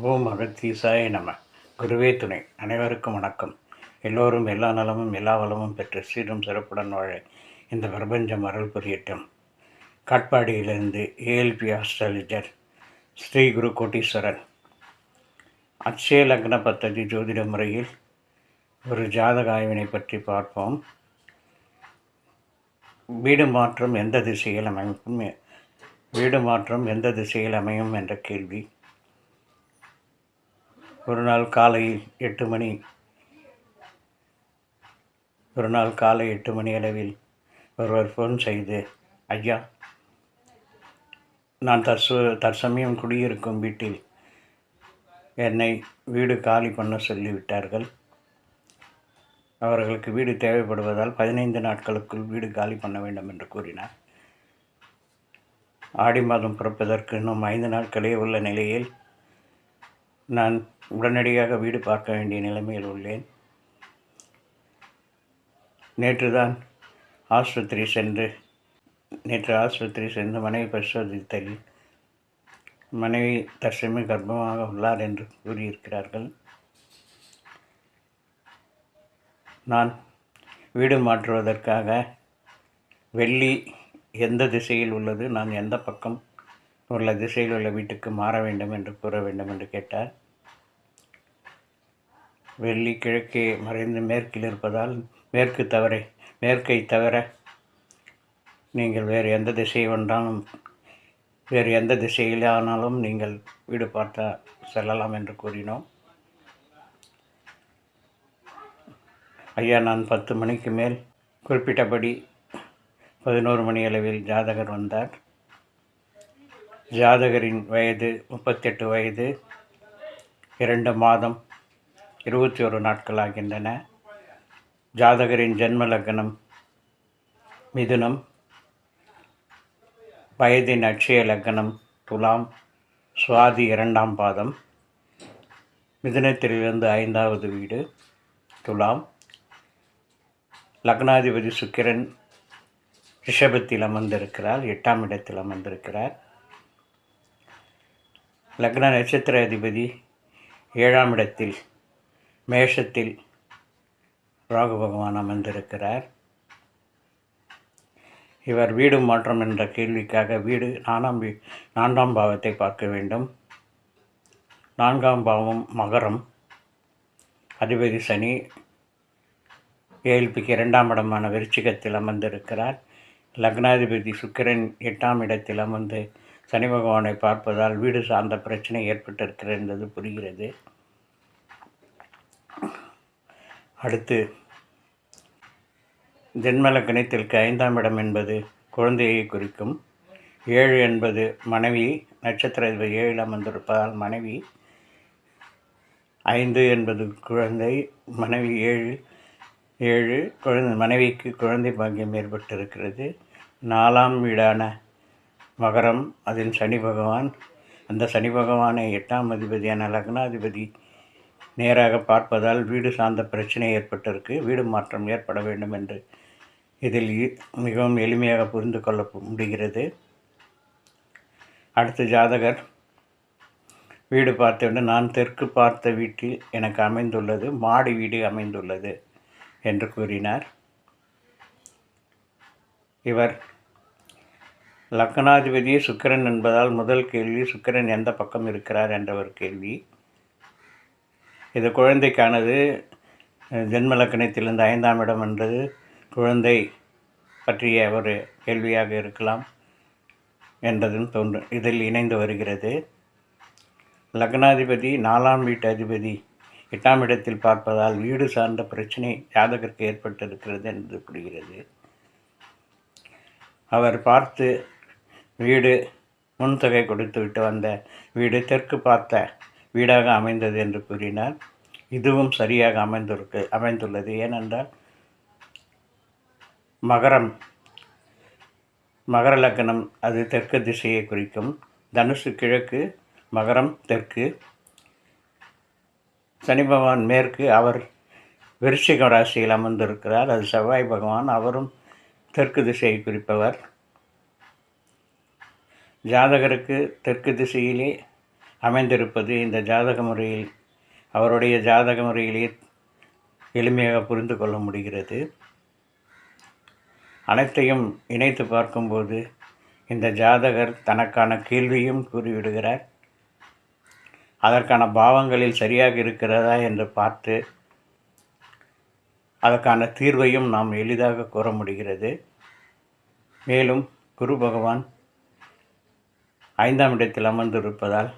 ஓம் அகத்தீசாய நம. குருவே துணை. அனைவருக்கும் வணக்கம். எல்லோரும் எல்லா நலமும் எல்லா வளமும் பெற்று சீரும் சிறப்புடன் வாழ இந்த பிரபஞ்சம் அருள் புரியட்டும். காட்பாடியிலிருந்து ஏஎல்பி ஆஸ்ட்ராலஜர் ஸ்ரீ குரு கோட்டீஸ்வரன் அட்சய லக்ன பத்ததி ஜோதிட முறையில் ஒரு ஜாதக ஆய்வினை பற்றி பார்ப்போம். வீடு மாற்றம் எந்த திசையில் அமைக்கும் வீடு மாற்றம் எந்த திசையில் அமையும்? என்ற கேள்வி. ஒரு நாள் காலை எட்டு மணி. ஒரு நாள் காலை எட்டு மணி அளவில் ஒருவர் ஃபோன் செய்து ஐயா நான் தற்சு தற்சமயம் குடியிருக்கும் வீட்டில் என்னை வீடு காலி பண்ண சொல்லிவிட்டார்கள். அவர்களுக்கு வீடு தேவைப்படுவதால் பதினைந்து நாட்களுக்குள் வீடு காலி பண்ண வேண்டும் என்று கூறினார். ஆடி மாதம் பிறப்பதற்கு இன்னும் ஐந்து நாட்களே உள்ள நிலையில் நான் உடனடியாக வீடு பார்க்க வேண்டிய நிலைமையில் உள்ளேன். நேற்று தான் ஆஸ்பத்திரி சென்று நேற்று ஆஸ்பத்திரி சென்று மனைவி பரிசோதித்தல் மனைவி தற்சமயம் கர்ப்பமாக உள்ளார் என்று கூறியிருக்கிறார்கள். நான் வீடு மாற்றுவதற்காக வெள்ளி எந்த திசையில் உள்ளது நான் எந்த பக்கம் உள்ள திசையில் உள்ள வீட்டுக்கு மாற வேண்டும் என்று கூற வேண்டும் என்று கேட்டார். வெள்ளி கிழக்கே மறைந்து மேற்கில் இருப்பதால் மேற்கு தவறை மேற்கை தவிர நீங்கள் வேறு எந்த திசையை ஒன்றாலும் வேறு எந்த திசையிலானாலும் நீங்கள் வீடு பார்த்த செல்லலாம் என்று கூறினோம். ஐயா நான் பத்து மணிக்கு மேல் குறிப்பிட்டபடி பதினோரு மணி அளவில் ஜாதகர் வந்தார். ஜாதகரின் வயது முப்பத்தெட்டு வயது இரண்டு மாதம் இருபத்தி ஒரு நாட்கள் ஆகின்றன ஜாதகரின் ஜென்ம லக்னம் மிதுனம் வயதின் அட்சய லக்னம் துலாம் சுவாதி இரண்டாம் பாதம் மிதுனத்திலிருந்து ஐந்தாவது வீடு துலாம். லக்னாதிபதி சுக்கிரன் ரிஷபத்தில் அமர்ந்திருக்கிறார் எட்டாம் இடத்தில் அமர்ந்திருக்கிறார். லக்ன நட்சத்திர அதிபதி ஏழாம் இடத்தில் மேஷத்தில் ராகு பகவான் அமர்ந்திருக்கிறார். இவர் வீடு மாற்றம் என்ற கேள்விக்காக வீடு நானாம் வீ நான்காம் பாவத்தை பார்க்க வேண்டும். நான்காம் பாவம் மகரம். அதிபதி சனி ஏழ்பிக்கு இரண்டாம் இடமான விருச்சிகத்தில் அமர்ந்திருக்கிறார். லக்னாதிபதி சுக்கிரன் எட்டாம் இடத்தில் அமர்ந்து சனி பகவானை பார்ப்பதால் வீடு சார்ந்த பிரச்சனை ஏற்பட்டிருக்கிறது என்பது புரிகிறது. அடுத்து ஜென்மல கணித்திற்கு ஐந்தாம் இடம் என்பது குழந்தையை குறிக்கும். ஏழு என்பது மனைவி நட்சத்திர ஏழில் அமர்ந்திருப்பதால் மனைவி. ஐந்து என்பது குழந்தை மனைவி ஏழு ஏழு குழந்தை மனைவிக்கு குழந்தை பாக்கியம் ஏற்பட்டிருக்கிறது. நாலாம் வீடான மகரம் அதில் சனி பகவான். அந்த சனி பகவானை எட்டாம் அதிபதியான லக்னாதிபதி நேராக பார்ப்பதால் வீடு சார்ந்த பிரச்சனை ஏற்பட்டிருக்கு. வீடு மாற்றம் ஏற்பட வேண்டும் என்று இதில் மிகவும் எளிமையாக புரிந்து கொள்ள முடிகிறது. அடுத்த ஜாதகர். வீடு பார்த்தவுடன் நான் தெற்கு பார்த்த வீட்டில் எனக்கு அமைந்துள்ளது. மாடி வீடு அமைந்துள்ளது என்று கூறினார். இவர் லக்னாதிபதி சுக்கிரன் என்பதால் முதல் கேள்வி சுக்கிரன் எந்த பக்கம் இருக்கிறார் என்ற ஒரு கேள்வி. இது குழந்தைக்கானது. ஜென்ம லக்கணத்திலிருந்து ஐந்தாம் இடம் என்பது குழந்தை பற்றிய ஒரு கேள்வியாக இருக்கலாம் என்றதும் தோன்று இதில் இணைந்து வருகிறது. லக்னாதிபதி நாலாம் வீட்டு அதிபதி. எட்டாம் இடத்தில் பார்ப்பதால் வீடு சார்ந்த பிரச்சனை ஜாதகருக்கு ஏற்பட்டிருக்கிறது என்று புரிகிறது அவர் பார்த்து வீடு முன்தொகை கொடுத்துவிட்டு வந்த வீடு தெற்கு பார்த்த வீடாக அமைந்தது என்று கூறினார். இதுவும் சரியாக அமைந்திருக்கு அமைந்துள்ளது. ஏனென்றால் மகரம் மகர லக்னம் அது தெற்கு திசையை குறிக்கும். தனுசு கிழக்கு மகரம் தெற்கு. சனி பகவான் மேற்கு அவர் விருச்சிக ராசியில் அமர்ந்திருக்கிறார். அது செவ்வாய் பகவான் அவரும் தெற்கு திசையை குறிப்பவர். ஜாதகருக்கு தெற்கு திசையிலே அமைந்திருப்பது இந்த ஜாதக முறையில் அவருடைய ஜாதக முறையிலே எளிமையாக புரிந்து கொள்ள முடிகிறது. அனைத்தையும் இணைத்து பார்க்கும்போது இந்த ஜாதகர் தனக்கான கேள்வியும் கூறிவிடுகிறார். அதற்கான பாவங்களில் சரியாக இருக்கிறதா என்று பார்த்து அதற்கான தீர்வையும் நாம் எளிதாக கூற முடிகிறது. மேலும் குரு பகவான் ஐந்தாம் இடத்தில் அமர்ந்திருப்பதால்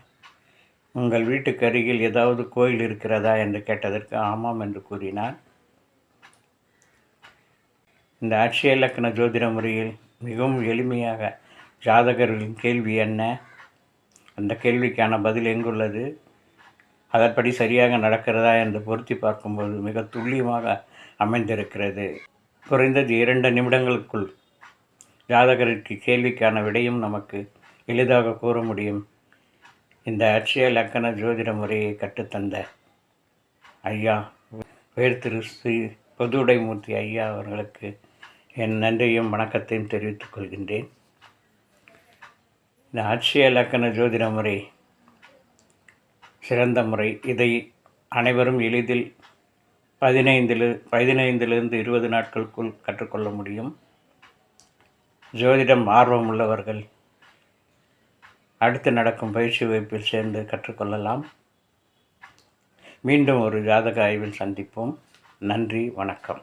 உங்கள் வீட்டுக்கு அருகில் ஏதாவது கோயில் இருக்கிறதா என்று கேட்டதற்கு ஆமாம் என்று கூறினார். இந்த அட்சய இலக்கண ஜோதிட முறையில் மிகவும் எளிமையாக ஜாதகர்களின் கேள்வி என்ன? அந்த கேள்விக்கான பதில் எங்குள்ளது? அதன்படி சரியாக நடக்கிறதா என்று பொருத்தி பார்க்கும்போது மிக துல்லியமாக அமைந்திருக்கிறது. குறைந்தது இரண்டு நிமிடங்களுக்குள் ஜாதகருக்கு கேள்விக்கான விடையும் நமக்கு எளிதாக கூற முடியும். இந்த அட்சய லக்கண ஜோதிட முறையை கற்றுத்தந்த ஐயா வேர் திரு ஸ்ரீ பொதுடைமூர்த்தி ஐயா அவர்களுக்கு என் நன்றியும் வணக்கத்தையும் தெரிவித்துக் கொள்கின்றேன். இந்த அட்சய லக்கண ஜோதிட முறை சிறந்த முறை. இதை அனைவரும் எளிதில் பதினைந்தில் பதினைந்திலிருந்து இருபது நாட்களுக்குள் கற்றுக்கொள்ள முடியும். ஜோதிடம் ஆர்வம் உள்ளவர்கள் அடுத்து நடக்கும் பயிற்சி வகுப்பில் சேர்ந்து கற்றுக்கொள்ளலாம். மீண்டும் ஒரு ஜாதக ஆய்வில் சந்திப்போம். நன்றி வணக்கம்.